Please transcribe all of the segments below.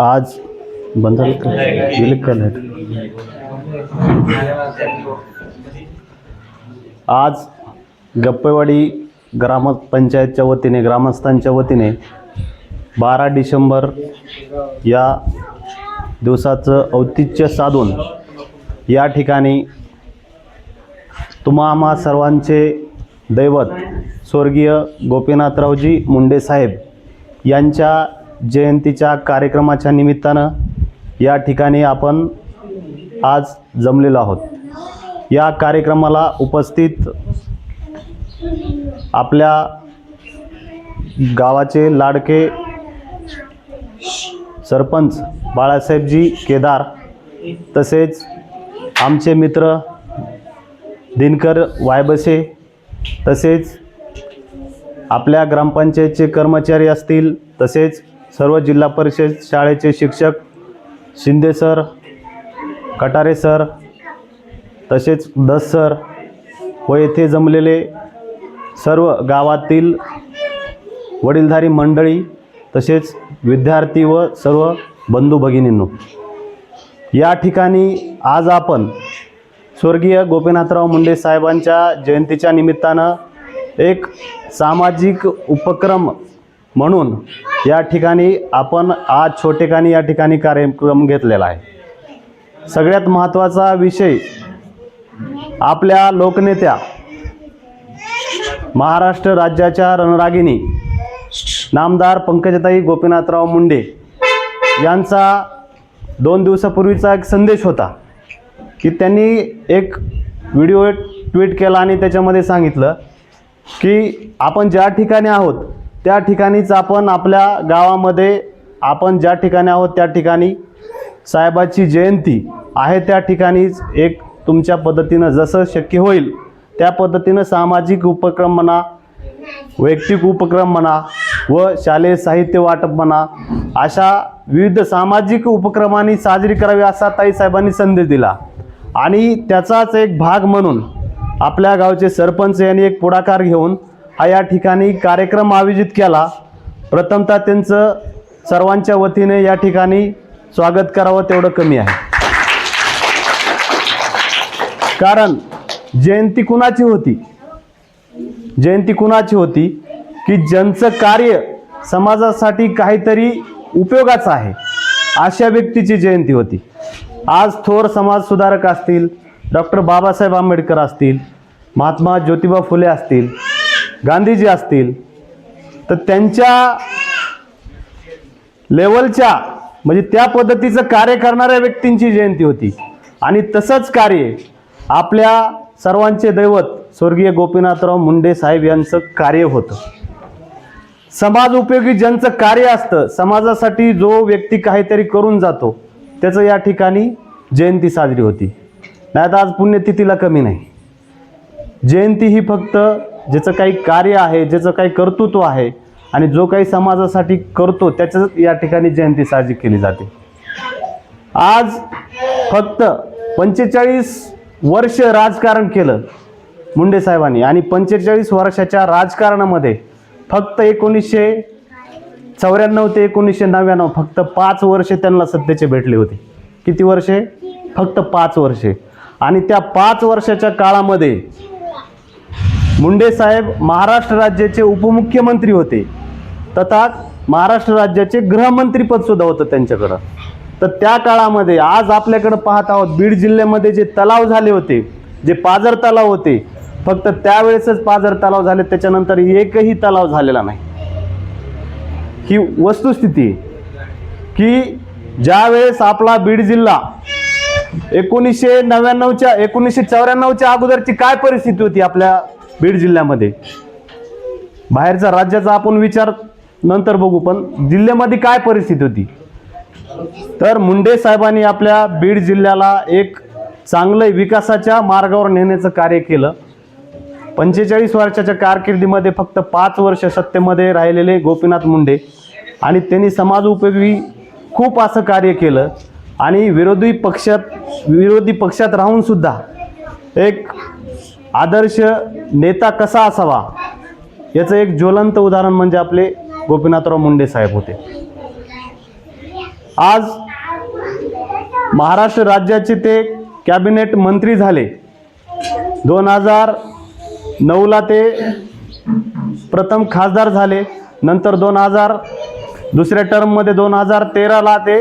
आज बंद झालं आज गप्पेवाडी ग्रामपंचायतच्या वतीने ग्रामस्थांच्या वतीने बारा डिसेंबर या दिवसाचं औतिथ्य साधून या ठिकाणी तुम्हा सर्वांचे दैवत स्वर्गीय गोपीनाथरावजी मुंडे साहेब यांच्या जयंतीच्या कार्यक्रमाच्या निमित्तानं या ठिकाणी आपण आज जमलेलो आहोत. या कार्यक्रमाला उपस्थित आपल्या गावाचे लाडके सरपंच बाळासाहेबजी केदार तसेच आमचे मित्र दिनकर वायबसे तसेच आपल्या ग्रामपंचायतचे कर्मचारी असतील तसेच सर्व जिल्हा परिषद शाळेचे शिक्षक शिंदे सर कटारे सर तसेच दस सर व येथे जमलेले सर्व गावातील वडीलधारी मंडळी तसेच विद्यार्थी व सर्व बंधू भगिनींनो या ठिकाणी आज आपण स्वर्गीय गोपीनाथराव मुंडे साहेबांच्या जयंतीच्या निमित्तानं एक सामाजिक उपक्रम म्हणून या ठिकाणी आपण आज छोटेखानी या ठिकाणी कार्यक्रम घेतलेला आहे. सगळ्यात महत्त्वाचा विषय आपल्या लोकनेत्या महाराष्ट्र राज्याच्या रणरागिणी नामदार पंकजताई गोपीनाथराव मुंडे यांचा दोन दिवसापूर्वीचा एक संदेश होता. की त्यांनी एक व्हिडिओ ट्विट केला आणि त्याच्यामध्ये सांगितलं की आपण ज्या ठिकाणी आहोत त्या ठिकाणीच आपण आपल्या गावामध्ये आपण ज्या ठिकाणी आहोत त्या ठिकाणी साहेबाची जयंती आहे त्या ठिकाणीच एक तुमच्या पद्धतीनं जसं शक्य होईल त्या पद्धतीनं सामाजिक उपक्रम म्हणा वैयक्तिक उपक्रम म्हणा व शालेय साहित्य वाटप म्हणा अशा विविध सामाजिक उपक्रमांनी साजरी करावी असा ताई साहेबांनी संदेश दिला. आणि त्याचाच एक भाग म्हणून आपल्या गावचे सरपंच यांनी एक पुढाकार घेऊन हा या ठिकाणी कार्यक्रम आयोजित केला. प्रथमतः त्यांचं सर्वांच्या वतीने या ठिकाणी स्वागत करावं तेवढं कमी आहे. कारण जयंती कुणाची होती? जयंती कुणाची होती? की ज्यांचं कार्य समाजासाठी काहीतरी उपयोगाचं आहे अशा व्यक्तीची जयंती होती. आज थोर समाजसुधारक असतील डॉक्टर बाबासाहेब आंबेडकर असतील महात्मा ज्योतिबा फुले असतील गांधीजी असतील तर त्यांच्या लेवलच्या म्हणजे त्या पद्धतीचं कार्य करणाऱ्या व्यक्तींची जयंती होती. आणि तसंच कार्य आपल्या सर्वांचे दैवत स्वर्गीय गोपीनाथराव मुंडे साहेब यांचं कार्य होतं. समाज उपयोगी ज्यांचं कार्य असतं समाजासाठी जो व्यक्ती काहीतरी करून जातो त्याचं या ठिकाणी जयंती साजरी होती. नाही तर आज पुण्यतिथीला कमी नाही. जयंती ही फक्त ज्याचं काही कार्य आहे ज्याचं काही कर्तृत्व आहे आणि जो काही समाजासाठी करतो त्याच्याच या ठिकाणी जयंती साजरी केली जाते. आज फक्त पंचेचाळीस वर्ष राजकारण केलं मुंडे साहेबांनी आणि पंचेचाळीस वर्षाच्या राजकारणामध्ये फक्त एकोणीसशे चौऱ्याण्णव ते एकोणीसशे नव्याण्णव फक्त पाच वर्षे त्यांना सत्तेचे भेटले होते. किती वर्षे? फक्त पाच वर्षे. आणि त्या पाच वर्षाच्या काळामध्ये मुंडे साहेब महाराष्ट्र राज्याचे उपमुख्यमंत्री होते. तथा महाराष्ट्र राज्याचे गृहमंत्रीपद सुद्धा होतं त्यांच्याकडं. तर त्या काळामध्ये आज आपल्याकडं पाहत आहोत बीड जिल्ह्यामध्ये जे तलाव झाले होते जे पाझर तलाव होते फक्त त्यावेळेसच पाझर तलाव झाले त्याच्यानंतर एकही तलाव झालेला नाही. ही वस्तुस्थिती की ज्यावेळेस आपला बीड जिल्हा एकोणीसशे नव्याण्णवच्या एकोणीसशे चौऱ्याण्णवच्या अगोदरची काय परिस्थिती होती आपल्या बीड जिल्ह्यामध्ये? बाहेरचा राज्याचा आपण विचार नंतर बघू पण जिल्ह्यामध्ये काय परिस्थिती होती? तर मुंडे साहेबांनी आपल्या बीड जिल्ह्याला एक चांगलं विकासाच्या मार्गावर नेण्याचं कार्य केलं. पंचेचाळीस वर्षाच्या कारकिर्दीमध्ये फक्त पाच वर्ष सत्तेमध्ये राहिलेले गोपीनाथ मुंडे आणि त्यांनी समाज उपयोगी खूप असं कार्य केलं. आणि विरोधी पक्षात विरोधी पक्षात राहूनसुद्धा एक आदर्श नेता कसा असावा याचं एक ज्वलंत उदाहरण म्हणजे आपले गोपीनाथराव मुंडे साहेब होते. आज महाराष्ट्र राज्याचे ते कॅबिनेट मंत्री झाले. दोन हजार नऊला ते प्रथम खासदार झाले. नंतर दोन हजार दुसऱ्या टर्ममध्ये दोन हजार तेराला ते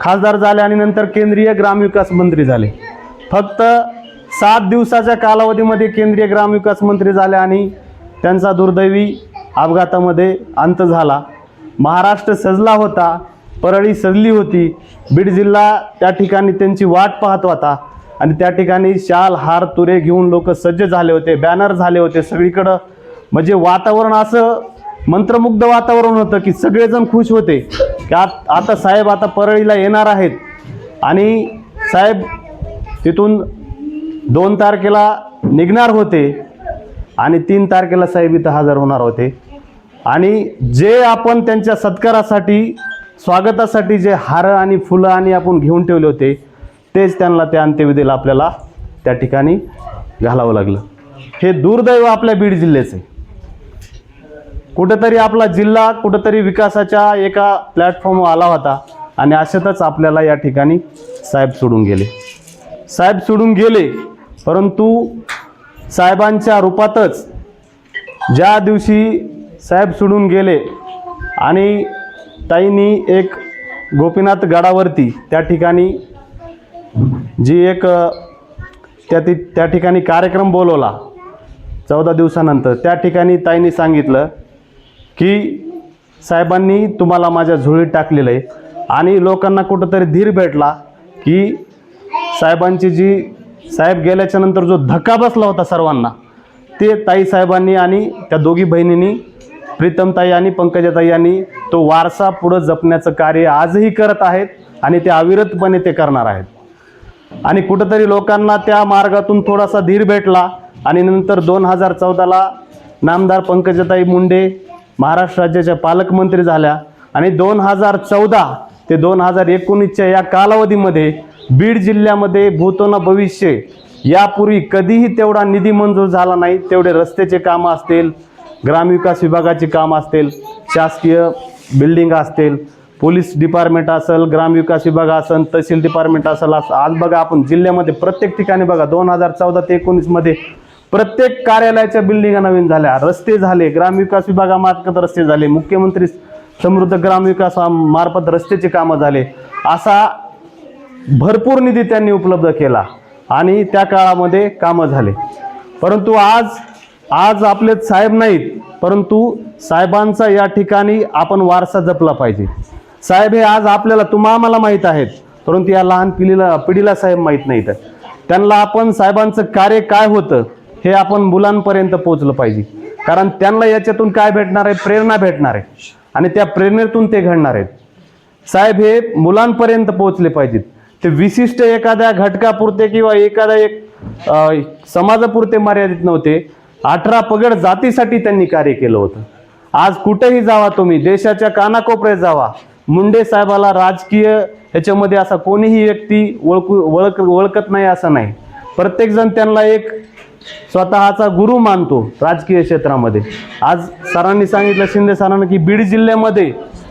खासदार झाले आणि नंतर केंद्रीय ग्रामविकास मंत्री झाले. फक्त सात दिवसाच्या कालावधीमध्ये केंद्रीय ग्रामविकास मंत्री झाले आणि त्यांचा दुर्दैवी अपघातामध्ये अंत झाला. महाराष्ट्र सजला होता परळी सजली होती. बीड जिल्हा त्या ठिकाणी त्यांची वाट पाहत होता. आणि त्या ठिकाणी शाल हार तुरे घेऊन लोक सज्ज झाले होते बॅनर झाले होते सगळीकडं. म्हणजे वातावरण असं मंत्रमुग्ध वातावरण होतं की सगळेजण खुश होते. की आत आता साहेब आता परळीला येणार आहेत. आणि साहेब तिथून दोन तारखेला निघणार होते आणि तीन तारखेला साहेब इथं हजर होणार होते. आणि जे आपण त्यांच्या सत्कारासाठी स्वागतासाठी जे हार आणि फुलं आणि आपण घेऊन ठेवले होते तेच त्यांना त्या अंत्यविधीला आपल्याला त्या ठिकाणी घालावं लागलं. हे दुर्दैव आपल्या बीड जिल्ह्याचं आहे. कुठंतरी आपला जिल्हा कुठंतरी विकासाच्या एका प्लॅटफॉर्मवर आला होता आणि अशातच आपल्याला या ठिकाणी साहेब सोडून गेले. साहेब सोडून गेले परंतु साहेबांच्या रूपातच ज्या दिवशी साहेब सोडून गेले आणि ताईंनी एक गोपीनाथ गडावरती त्या ठिकाणी जी एक त्या ती त्या ठिकाणी कार्यक्रम बोलवला चौदा दिवसानंतर त्या ठिकाणी ताईंनी सांगितलं की साहेबांनी तुम्हाला माझ्या झुळीत टाकलेलं आहे. आणि लोकांना कुठंतरी धीर भेटला की साहेबांची जी साहेब गेल्याच्यानंतर जो धक्का बसला होता सर्वांना ते ताई साहेबांनी आणि त्या दोघी बहिणींनी प्रीतमताई आणि पंकजाताई यांनी तो वारसा पुढं जपण्याचं कार्य आजही करत आहेत आणि ते अविरतपणे ते करणार आहेत. आणि कुठंतरी लोकांना त्या मार्गातून थोडासा धीर भेटला. आणि नंतर दोन हजार चौदाला नामदार पंकजताई मुंडे महाराष्ट्र राज्याच्या पालकमंत्री झाल्या. आणि दोन हजार चौदा ते दोन हजार एकोणीसच्या या कालावधीमध्ये बीड जिल्ह्यामध्ये भूतोन भविष्य यापूर्वी कधीही तेवढा निधी मंजूर झाला नाही. तेवढे रस्त्याचे कामं असतील ग्रामविकास विभागाची कामं असतील शासकीय बिल्डिंग असतील पोलीस डिपार्टमेंट असेल ग्रामविकास विभाग असेल तहसील डिपार्टमेंट असेल असं आज बघा आपण जिल्ह्यामध्ये प्रत्येक ठिकाणी बघा दोन हजार चौदा ते एकोणीसमध्ये प्रत्येक कार्यालयाच्या बिल्डिंगा नवीन झाल्या. रस्ते झाले ग्रामविकास विभागामार्फत रस्ते झाले मुख्यमंत्री समृद्ध ग्रामविकासामार्फत रस्त्याचे कामं झाले. असा भरपूर निधी त्यांनी उपलब्ध केला आणि त्या काळामध्ये कामं झाले. परंतु आज आज आपले साहेब नाहीत परंतु साहेबांचा या ठिकाणी आपण वारसा जपला पाहिजे. साहेब हे आज आपल्याला तुम्हा आम्हाला माहीत आहेत. परंतु या लहान पिढीला पिढीला साहेब माहीत नाहीत. त्यांना आपण साहेबांचं कार्य काय होतं हे आपण मुलांपर्यंत पोहोचलं पाहिजे. कारण त्यांना याच्यातून काय भेटणार आहे? प्रेरणा भेटणार आहे. आणि त्या प्रेरणेतून ते घडणार आहेत. साहेब हे मुलांपर्यंत पोहोचले पाहिजेत. ते विशिष्ट एखाद्या घटकापुरते किंवा एखाद्या एक समाजापुरते मर्यादित नव्हते. अठरा पगड जातीसाठी त्यांनी कार्य केलं होतं. आज कुठेही जावा तुम्ही. देशाच्या कानाकोपऱ्यात जावा. मुंडे साहेबाला राजकीय ह्याच्यामध्ये असा कोणीही व्यक्ती ओळखू ओळख ओळखत नाही असं नाही. प्रत्येकजण त्यांना एक स्वतःचा गुरु मानतो राजकीय क्षेत्रामध्ये. आज सरांनी सांगितलं शिंदे सरांनी की बीड जिल्ह्यामध्ये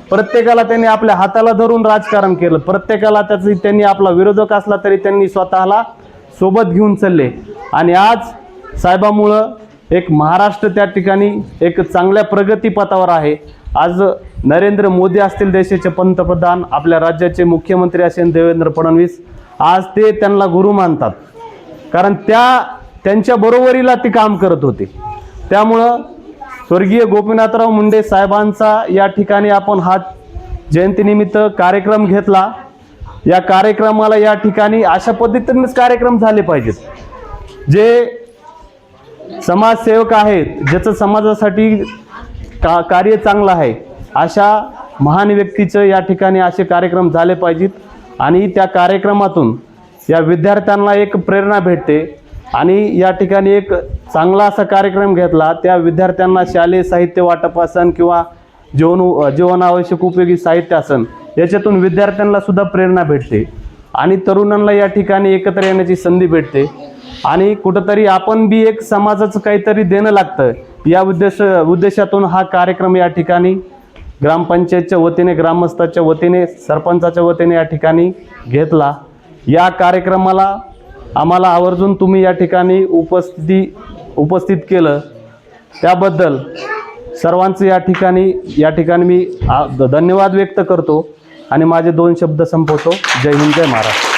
प्रत्येकाला त्यांनी आपल्या हाताला धरून राजकारण केलं. प्रत्येकाला त्याची त्यांनी आपला विरोधक असला तरी त्यांनी स्वतःला सोबत घेऊन चालले. आणि आज साहेबामुळं एक महाराष्ट्र त्या ठिकाणी एक चांगल्या प्रगतीपथावर आहे. आज नरेंद्र मोदी असतील देशाचे पंतप्रधान आपल्या राज्याचे मुख्यमंत्री असेल देवेंद्र फडणवीस आज ते त्यांना गुरु मानतात. कारण त्या त्यांच्या बरोबरीला ते काम करत होते. त्यामुळं स्वर्गीय गोपीनाथराव मुंडे साहेबांचा या ठिकाणी आपण हा जयंतीनिमित्त कार्यक्रम घेतला. या कार्यक्रमाला या ठिकाणी अशा पद्धतीनेच कार्यक्रम झाले पाहिजेत. जे समाजसेवक आहेत ज्याचं समाजासाठी का कार्य चांगलं आहे? अशा महान व्यक्तीचं या ठिकाणी असे कार्यक्रम झाले पाहिजेत आणि त्या कार्यक्रमातून या विद्यार्थ्यांना एक प्रेरणा भेटते आणि या ठिकाणी एक चांगला असा कार्यक्रम घेतला त्या विद्यार्थ्यांना शालेय साहित्य वाटप असन किंवा जीवन जीवनावश्यक उपयोगी साहित्य असन याच्यातून विद्यार्थ्यांना सुद्धा प्रेरणा भेटते आणि तरुणांना या ठिकाणी एकत्र येण्याची संधी भेटते. आणि कुठंतरी आपण बी एक समाजाचं काहीतरी देणं लागतं. या उद्देश उद्देशातून हा कार्यक्रम या ठिकाणी ग्रामपंचायतच्या वतीने ग्रामस्थाच्या वतीने सरपंचाच्या वतीने या ठिकाणी घेतला. या कार्यक्रमाला आम्हाला आवर्जून तुम्ही या ठिकाणी उपस्थिती उपस्थित केलं. त्याबद्दल सर्वांचं या ठिकाणी या ठिकाणी मी धन्यवाद व्यक्त करतो आणि माझे दोन शब्द संपवतो. जय हिंद जय महाराष्ट्र.